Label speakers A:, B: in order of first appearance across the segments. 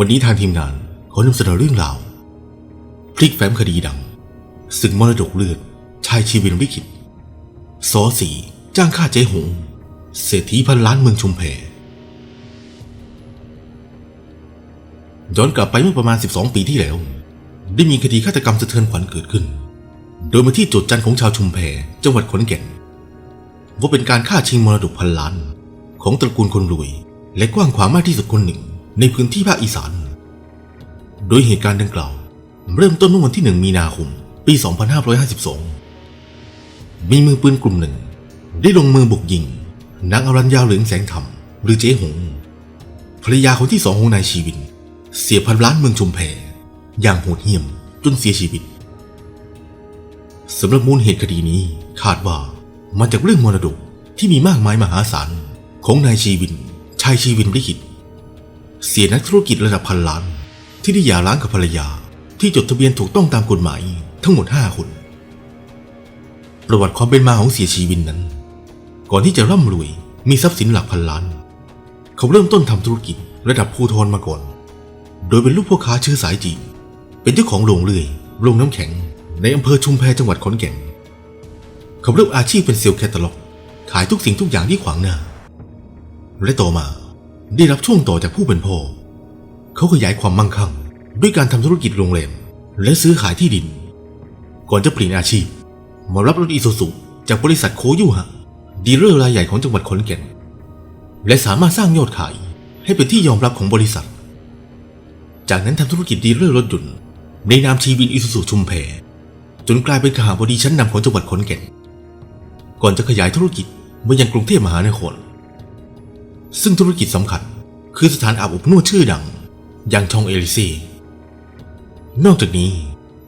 A: วันนี้ทางทีมงานขอนำเสนอเรื่องราวพลิกแฟ้มคดีดังศึกมรดกเลือดชายชีวินวิกฤตสอสีจ้างฆ่าเจ๊หง เศรษฐีพันล้านเมืองชุมแพย้อนกลับไปเมื่อประมาณ 12 ปีที่แล้ว ได้มีคดีฆาตกรรมสะเทือนขวัญเกิดขึ้น โดยมาที่จุดจันของชาวชุมแพจังหวัดขอนแก่น ว่าเป็นการฆ่าชิงมรดกพันล้าน ของตระกูลคนรวย และกว้างขวางมากที่สุดคนหนึ่ง ในพื้นที่ภาคอีสาน โดยเหตุการณ์ดังกล่าว เริ่มต้นเมื่อวันที่หนึ่งมีนาคม ปี 2552 มีมือปืนกลุ่มหนึ่ง ได้ลงมือบุกยิง นางอรัญญาเหลืองแสงธรรม หรือเจ๊หง ภรรยาคนที่สองของนายชีวิน เสียพันล้านเมืองชุมแพ อย่างโหดเหี้ยมจนเสียชีวิตสำหรับมูลเหตุคดีนี้คาดว่ามาจากเรื่องมรดกที่มีมากมายมหาศาลของนายชีวินชายชีวินลิขิต เสียนักธุรกิจระดับพันล้าน ที่ได้หย่าร้างกับภรรยา ที่จดทะเบียนถูกต้องตามกฎหมายทั้งหมด 5 คน ประวัติความเป็นมาของเสียชีวินนั้น ก่อนที่จะร่ำรวยมีทรัพย์สินหลักพันล้าน เขาเริ่มต้นทำธุรกิจระดับภูทรมาก่อน โดยเป็นลูกพ่อค้าชื้อสายจีนเป็นเจ้าของโรงเลื่อยโรงน้ำแข็ง ในอำเภอชุมแพจังหวัดขอนแก่น เขาเริ่มอาชีพเป็นเซลล์แคตตาล็อก ขายทุกสิ่งทุกอย่างที่ขวางหน้าและต่อมา ได้รับช่วงต่อจากผู้เป็นพ่อ เขาขยายความมั่งคั่ง ด้วยการทำธุรกิจโรงแรมและซื้อขายที่ดิน ก่อนจะเปลี่ยนอาชีพ มารับรถอีซูซุจากบริษัทโคยูฮะดีลเลอร์รายใหญ่ของจังหวัดขอนแก่น และสามารถสร้างยอดขายให้เป็นที่ยอมรับของบริษัท จากนั้นทำธุรกิจดีลเลอร์รถยนต์ในนามชีวินอีซูซุชุมแพจนกลายเป็นขหาบดีชั้นนำของจังหวัดขอนแก่น ก่อนจะขยายธุรกิจมายังกรุงเทพมหานคร ซึ่งธุรกิจสำคัญ คือสถานอาบอบนวดชื่อดัง อย่างชองเอลิซี นอกจากนี้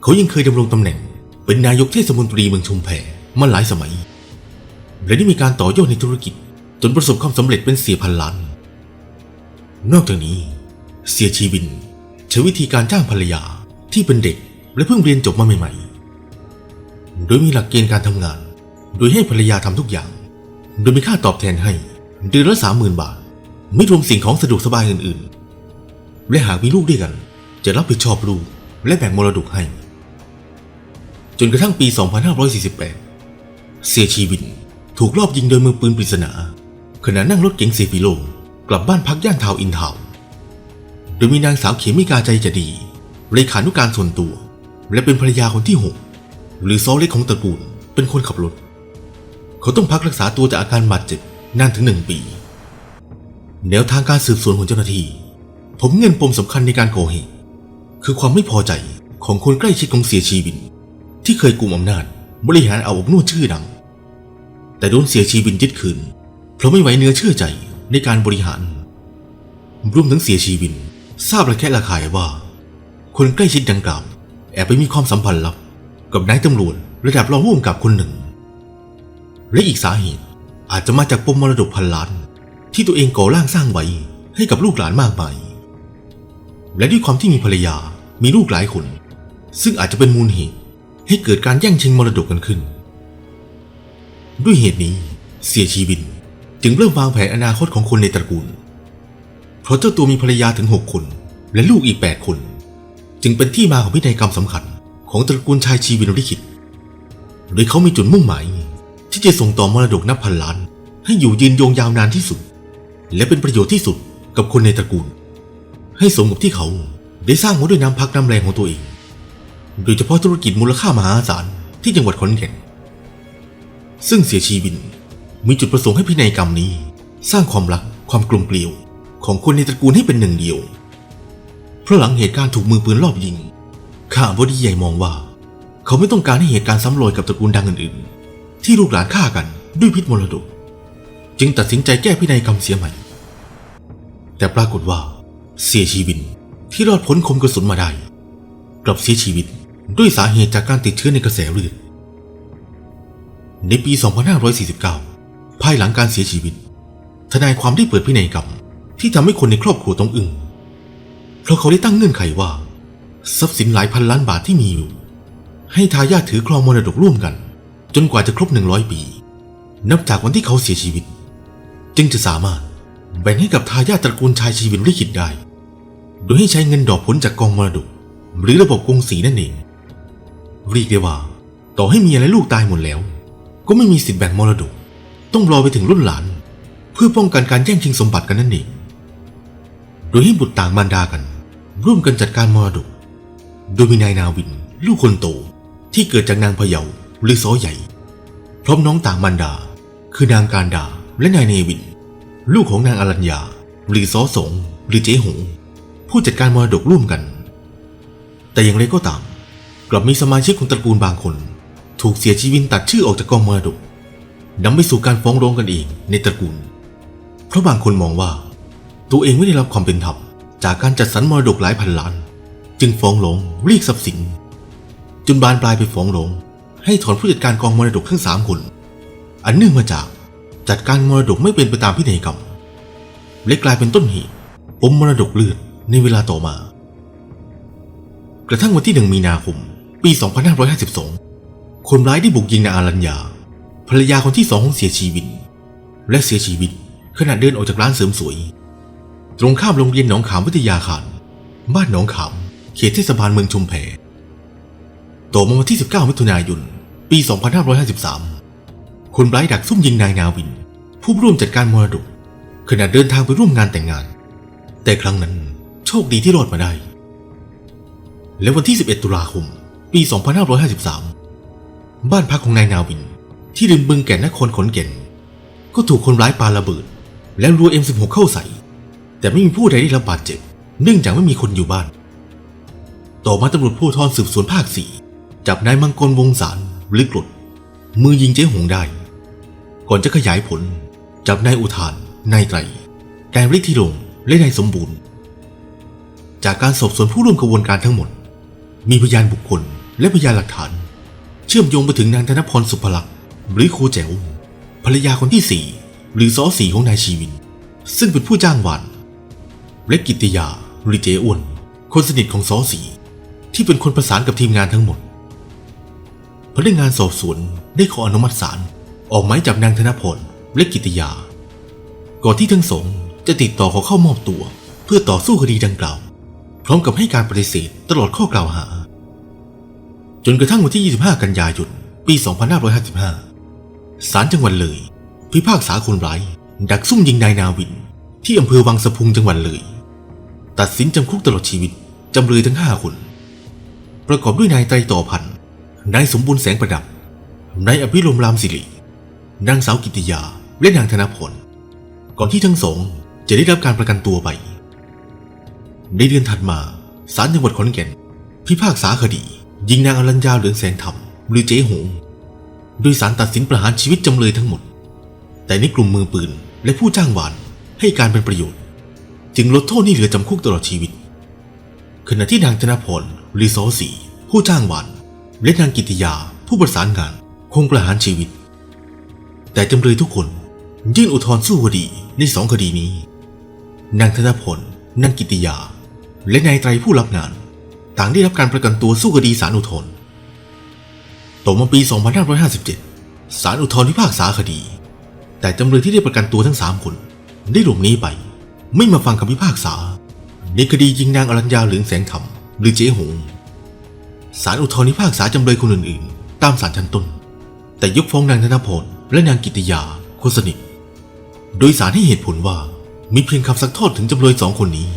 A: เขายังเคยดำรงตำแหน่ง เป็นนายกเทศมนตรีเมืองชุมแพมาหลายสมัย และได้มีการต่อยอดในธุรกิจ จนประสบความสำเร็จเป็นเสียพันล้าน นอกจากนี้ เสียชีวินใช้วิธีการจ้างภรรยาที่เป็นเด็กและเพิ่งเรียนจบมาใหม่ๆ โดยมีหลักเกณฑ์การทำงาน โดยให้ภรรยาทำทุกอย่าง โดยมีค่าตอบแทนให้เดือนละสามหมื่นบาท ไม่รวมสิ่งของสะดวกสบายอื่นๆ และหากมีลูกด้วยกัน จะรับผิดชอบลูกและแบ่งมรดกให้ จนกระทั่งปี 2548 เสียชีวินถูกลอบยิงโดยมือปืนปริศนาขณะนั่งรถเก๋งเซฟิโลกลับบ้านพักย่านทาวอินทาวโดยมีนางสาวเขมิกาใจจะดีเลขานุการส่วนตัว และเป็นภรรยาคนที่6หรือซอเล็กของตระกูลเป็นคนขับรถ เขาต้องพักรักษาตัวจากอาการบาดเจ็บนานถึงหนึ่งปี แนวทางการสืบสวนของเจ้าหน้าที่ ผมเงินปมสำคัญในการก่อเหตุคือความไม่พอใจของคนใกล้ชิดของเสียชีวิน ที่เคยกุมอำนาจบริหารอาอบนวดชื่อดัง แต่โดนเสียชีวินยึดคืน เพราะไม่ไว้เนื้อเชื่อใจในการบริหารรวมถึงเสียชีวิน ทราบระแคะระคายว่า คนใกล้ชิดดังกล่าวแอบไปมีความสัมพันธ์ลับ กับนายตำรวจระดับรองผู้กำกับคนหนึ่ง และอีกสาเหตุอาจจะมาจากปมมรดกพันล้าน ที่ตัวเองก่อร่างสร้างไว้ให้กับลูกหลานมากมาย และด้วยความที่มีภรรยามีลูกหลายคน ซึ่งอาจจะเป็นมูลเหตุให้เกิดการแย่งชิงมรดกกันขึ้น ด้วยเหตุนี้เสียชีวินจึงเริ่มวางแผนอนาคตของคนในตระกูล เพราะเจ้าตัวมีภรรยาถึง6คน และลูกอีก8คน จึงเป็นที่มาของพินัยกรรมสำคัญ ของตระกูลชายชีวินลิขิตโดยเขามีจุดมุ่งหมาย ที่จะส่งต่อมรดกนับพันล้าน ให้อยู่ยืนยงยาวนานที่สุด และเป็นประโยชน์ที่สุดกับคนในตระกูล ให้สมกับที่เขาได้สร้างมาด้วยน้ำพักน้ำแรงของตัวเอง โดยเฉพาะธุรกิจมูลค่ามหาศาลที่จังหวัดขอนแก่น ซึ่งเสียชีวินมีจุดประสงค์ให้พินัยกรรมนี้ สร้างความรักความกลมเกลียวของคนในตระกูลให้เป็นหนึ่งเดียว เพราะหลังเหตุการณ์ถูกมือปืนลอบยิง ข้าบดีใหญ่มองว่า เขาไม่ต้องการให้เหตุการณ์ซ้ำรอยกับตระกูลดังอื่นๆ ที่ลูกหลานฆ่ากันด้วยพิษมรดก จึงตัดสินใจแก้พินัยกรรมเสียใหม่ แต่ปรากฏว่า เสียชีวิตที่รอดพ้นคมกระสุนมาได้ กลับเสียชีวิตด้วยสาเหตุจากการติดเชื้อในกระแสเลือดในปี 2549 ภายหลังการเสียชีวิต ทนายความได้เปิดพินัยกรรมที่ทำให้คนในครอบครัวต้องอึง้งเพราะเขาได้ตั้งเงื่อนไขว่า ทรัพย์สินหลายพันล้านบาทที่มีอยู่ ให้ทายาทถือครองมรดกร่วมกัน จนกว่าจะครบ 100 ปี นับจากวันที่เขาเสียชีวิต จึงจะสามารถ แบ่งให้กับทายาทตระกูลชายชีวินลิขิตได้ โดยให้ใช้เงินดอกผลจากกองมรดก หรือระบบกงสีนั่นเองเรียกได้ว่า ต่อให้เมียและลูกตายหมดแล้ว ก็ไม่มีสิทธิ์แบ่งมรดก ต้องรอไปถึงรุ่นหลาน เพื่อป้องกันการแย่งชิงสมบัติกันนั่นเองโดยให้บุตรต่างมารดากัน ร่วมกันจัดการมรดก โดยมีนายนาวิน ลูกคนโตที่เกิดจากนางพะเยาหรือซอใหญ่ พร้อมน้องต่างมารดา คือนางการดาและนายเนวิน ลูกของนางอรัญญา หรือซอสง หรือเจ๊หง ผู้จัดการมรดกร่วมกัน แต่อย่างไรก็ตาม กลับมีสมาชิกของตระกูลบางคน ถูกเสียชีวิตตัดชื่อออกจากกองมรดกนำไปสู่การฟ้องร้องกันเองในตระกูล เพราะบางคนมองว่า ตัวเองไม่ได้รับความเป็นธรรมจากการจัดสรรมรดกหลายพันล้าน จึงฟ้องร้องเรียกทรัพย์สินจนบานปลายไปฟ้องร้องให้ถอนผู้จัดการกองมรดกทั้งสามคน อันเนื่องมาจาก จัดการมรดกไม่เป็นไปตามพินัยกรรมและกลายเป็นต้นเหตุปมมรดกเลือดในเวลาต่อมา กระทั่งวันที่หนึ่งมีนาคม ปี 2552 คนร้ายได้บุกยิงนางอารัญญา ภรรยาคนที่สองของเสียชีวิต และเสียชีวิตขณะเดินออกจากร้านเสริมสวย ตรงข้ามโรงเรียนหนองขามวิทยาคาร บ้านหนองขาม เขตเทศบาลเมืองชุมแพต่อมาวันที่ 19 มิถุนายน ปี 2553 คนร้ายดักซุ่มยิงนายนาวิน ผู้ร่วมจัดการมรดกขณะเดินทางไปร่วมงานแต่งงาน แต่ครั้งนั้นโชคดีที่รอดมาได้ และวันที่ 11 ตุลาคม ปี 2553 บ้านพักของนายนาวิน ที่ริมบึงแก่นนครขอนแก่น ก็ถูกคนร้ายปาระเบิด แล้วรัว M16 เข้าใส่ แต่ไม่มีผู้ใดได้รับบาดเจ็บ เนื่องจากไม่มีคนอยู่บ้าน ต่อมาตำรวจภูธรสืบสวนภาคสี่จับนายมังกรวงศารหรือกรดมือยิงเจ๊หงได้ ก่อนจะขยายผล จับนายอุทาน นายไตรนายฤทธิรงค์และนายสมบูรณ์ จากการสอบสวนผู้ร่วมกระบวนการทั้งหมด มีพยานบุคคลและพยานหลักฐาน เชื่อมโยงไปถึงนางธนพรสุภลักษณ์หรือครูแจ๋วภรรยาคนที่สี่หรือซอสีของนายชีวิน ซึ่งเป็นผู้จ้างวานและกิตติยาหรือเจอ้วนคนสนิทของซอสีที่เป็นคนประสานกับทีมงานทั้งหมด พนักงานสอบสวนได้ขออนุมัติศาลออกหมายจับนางธนพร และกิตติยา ก่อนที่ทั้งสองจะติดต่อขอเข้ามอบตัว เพื่อต่อสู้คดีดังกล่าว พร้อมกับให้การปฏิเสธตลอดข้อกล่าวหา จนกระทั่งวันที่ 25 กันยายน ปี 2555 ศาลจังหวัดเลย พิพากษาคนร้าย ดักซุ่มยิงนายนาวิน ที่อำเภอวังสะพุงจังหวัดเลย ตัดสินจำคุกตลอดชีวิตจำเลยทั้ง 5 คน ประกอบด้วยนายไตรต่อพันธ์นายสมบูรณ์แสงประดับนายอภิรมรามสิรินางสาวกิติยา และนางธนพล ก่อนที่ทั้งสองจะได้รับการประกันตัวไป ในเดือนถัดมาศาลจังหวัดขอนแก่น พิพากษาคดี ยิงนางอรัญญาเหลืองแสงธรรมหรือเจ๊หงโดยสารตัดสินประหารชีวิตจำเลยทั้งหมด แต่ในกลุ่มมือปืนและผู้จ้างวานให้การเป็นประโยชน์ จึงลดโทษให้เหลือจำคุกตลอดชีวิต ขณะที่นางธนพรหรือซอสีผู้จ้างวานและนางกิติยาผู้ประสานงานคงประหารชีวิต แต่จำเลยทุกคน ยื่นอุทธรณ์สู้คดีในสองคดีนี้ นางธนพล นางกิติยา และนายไตรผู้รับงาน ต่างได้รับการประกันตัวสู้คดีศาลอุทธรณ์ต่อมาปี 2557 ศาลอุทธรณ์พิพากษาคดี แต่จำเลยที่ได้ประกันตัวทั้งสามคน ได้หลบหนีไป ไม่มาฟังคำพิพากษา ในคดียิงนางอรัญญาเหลืองแสงธรรมหรือเจ๊หงศาลอุทธรณ์พิพากษาจำเลยคนอื่นๆ ตามศาลชั้นต้น แต่ยกฟ้องนางธนพลและนางกิติยาคนสนิท โดยศาลให้เหตุผลว่ามีเพียงคำซักทอดถึงจำเลยสองคนนี้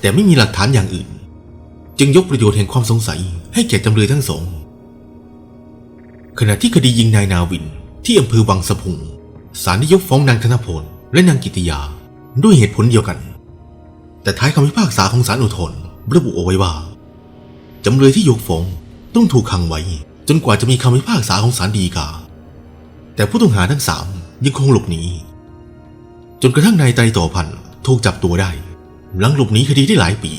A: แต่ไม่มีหลักฐานอย่างอื่น จึงยกประโยชน์แห่งความสงสัยให้แก่จำเลยทั้งสอง ขณะที่คดียิงนายนาวินที่อำเภอวังสะพุงศาลได้ยกฟ้องนางธนพลและนางกิติยาด้วยเหตุผลเดียวกัน แต่ท้ายคำพิพากษาของศาลอุทธรณ์ระบุเอาไว้ว่า จำเลยที่ยกฟ้องต้องถูกขังไว้ จนกว่าจะมีคำพิพากษาของศาลฎีกา แต่ผู้ต้องหาทั้งสามยังคงหลบหนี จนกระทั่งนายไตรต่อพันธ์ถูกจับตัวได้ หลังหลบหนีคดีได้หลายปี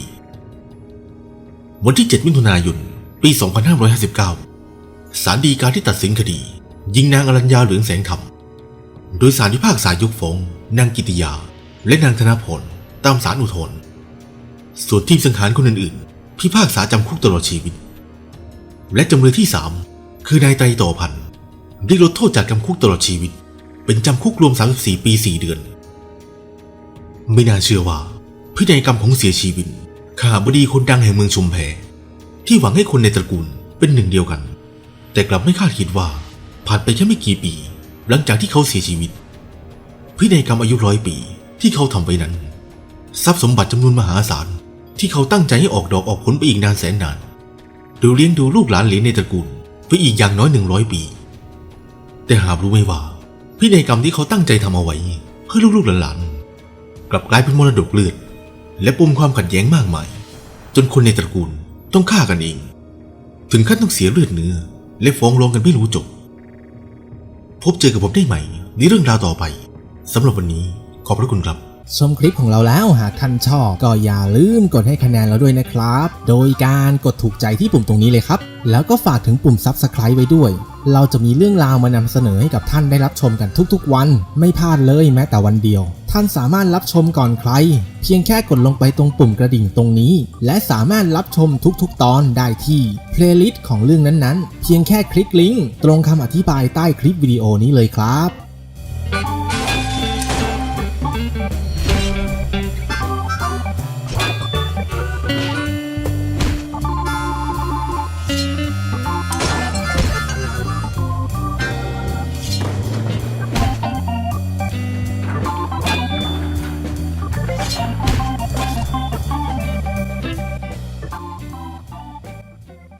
A: วันที่ 7 มิถุนายน ปี 2559 ศาลฎีกาที่ตัดสินคดี ยิงนางอรัญญาเหลืองแสงธรรม โดยศาลพิพากษายกฟ้องนางกิติยา และนางธนพลตามศาลอุทธรณ์ส่วนทีมสังหารคนอื่นๆ พิพากษาจำคุกตลอดชีวิต และจำเลยที่สามคือนายไตรต่อพันธ์ได้ลดโทษจากจำคุกตลอดชีวิต เป็นจำคุกรวม 34 ปี 4 เดือน ไม่น่าเชื่อว่า พินัยกรรมของเสียชีวินข้าบดีคนดังแห่งเมืองชุมแพ ที่หวังให้คนในตระกูลเป็นหนึ่งเดียวกัน แต่กลับไม่คาดคิดว่า ผ่านไปแค่ไม่กี่ปี หลังจากที่เขาเสียชีวิต พินัยกรรมอายุร้อยปีที่เขาทำไปนั้น ทรัพย์สมบัติจำนวนมหาศาลที่เขาตั้งใจให้ออกดอกออกผลไปอีกนานแสนนานดูเลี้ยงดูลูกหลานเหลนในตระกูลไปอีกอย่างน้อยหนึ่งร้อยปี แต่หากรู้ไหมว่า พินัยกรรมที่เขาตั้งใจทำเอาไว้ เพื่อลูกๆหลานๆ กลับกลายเป็นมรดกเลือด และปมความขัดแย้งมากมาย จนคนในตระกูลต้องฆ่ากันเอง ถึงขั้นต้องเสียเลือดเนื้อ และฟ้องร้องกันไม่รู้จบ พบเจอกับผมได้ใหม่ในเรื่องราวต่อไปสำหรับวันนี้ขอบพระคุณครับ
B: ชมคลิปของเราแล้วหากท่านชอบก็อย่าลืมกดให้คะแนนเราด้วยนะครับ โดยการกดถูกใจที่ปุ่มตรงนี้เลยครับ แล้วก็ฝากถึงปุ่ม Subscribe ไว้ด้วย เราจะมีเรื่องราวมานำเสนอให้กับท่านได้รับชมกันทุกๆวัน ไม่พลาดเลยแม้แต่วันเดียว ท่านสามารถรับชมก่อนใคร เพียงแค่กดลงไปตรงปุ่มกระดิ่งตรงนี้ และสามารถรับชมทุกๆ ตอนได้ที่เพลย์ลิสต์ของเรื่องนั้นๆ เพียงแค่คลิกลิงก์ตรงคำอธิบายใต้คลิปวิดีโอนี้เลยครับ